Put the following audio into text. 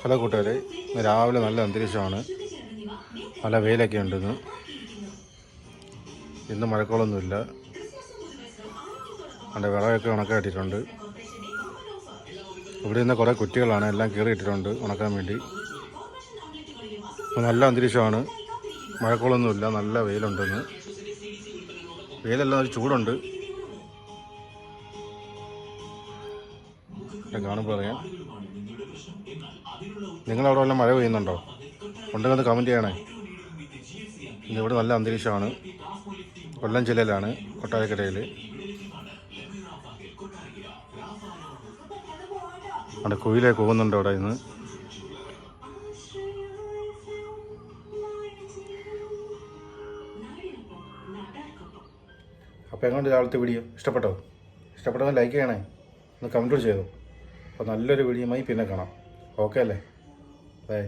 Hello കൂട്ടുകാരെ രാവിലെ നല്ല അന്തരീക്ഷമാണ്. നല്ല വെയിലൊക്കെ ഉണ്ട് ഇന്ന്. ഇന്ന് മഴക്കോളൊന്നുമില്ല അതിന്റെ വിളവൊക്കെ ഉണക്കായിട്ടിട്ടുണ്ട് ഇവിടെ നിന്ന് കുറേ കുറ്റികളാണ്. എല്ലാം കീറിയിട്ടിട്ടുണ്ട് ഉണക്കാൻ വേണ്ടി. നല്ല അന്തരീക്ഷമാണ്. മഴക്കോളൊന്നുമില്ല നല്ല വെയിലുണ്ടെന്ന് വെയിലെല്ലാം ഒരു ചൂടുണ്ട്. കാണുമ്പോൾ അറിയാം. നിങ്ങളവിടെ വല്ല മഴ പെയ്യുന്നുണ്ടോ? ഉണ്ടെങ്കിൽ അത് കമന്റ് ചെയ്യണേ. ഇവിടെ നല്ല അന്തരീക്ഷമാണ്. കൊല്ലം ജില്ലയിലാണ് കൊട്ടാരക്കരയിൽ അവിടെ കുയിലെ പോകുന്നുണ്ട് അവിടെ ഇന്ന്. അപ്പോൾ എങ്ങോട്ട് രാവിലത്തെ വീഡിയോ ഇഷ്ടപ്പെട്ടോ? ഇഷ്ടപ്പെട്ടോ ലൈക്ക് ചെയ്യണേ. ഒന്ന് കമന്റ് ചെയ്തു. അപ്പോൾ നല്ലൊരു വീഡിയോയുമായി പിന്നെ കാണാം. ഓക്കെ അല്ലേ? ബൈ